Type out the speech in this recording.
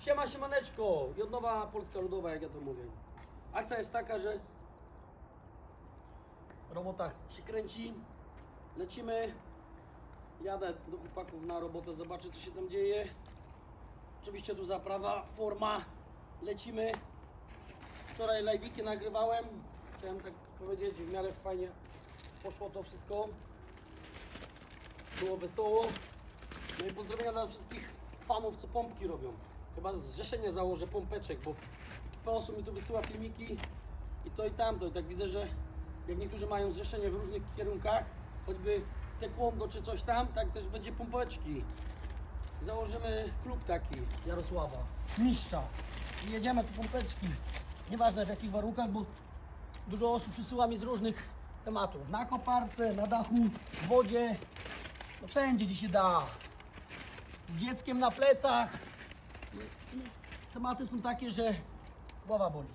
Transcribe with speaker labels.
Speaker 1: Siema, siemaneczko! I Polska Ludowa, jak ja to mówię. Akcja jest taka, że robota się kręci, lecimy, jadę do chłopaków na robotę, zobaczę co się tam dzieje. Oczywiście tu zaprawa, forma, lecimy. Wczoraj live'iki nagrywałem, chciałem tak powiedzieć, w miarę fajnie poszło to wszystko. Było wesoło. No i pozdrowienia dla wszystkich fanów, co pompki robią. Chyba zrzeszenie założę pompeczek, bo kilka osób mi tu wysyła filmiki i to i tamto. I tak widzę, że jak niektórzy mają zrzeszenie w różnych kierunkach, choćby taekwondo czy coś tam, tak też będzie pompeczki. Założymy klub taki Jarosława, mistrza. I jedziemy tu pompeczki. Nieważne w jakich warunkach, bo dużo osób przysyła mi z różnych tematów. Na koparce, na dachu, w wodzie, no wszędzie gdzie się da. Z dzieckiem na plecach. Tematy są takie, że głowa boli.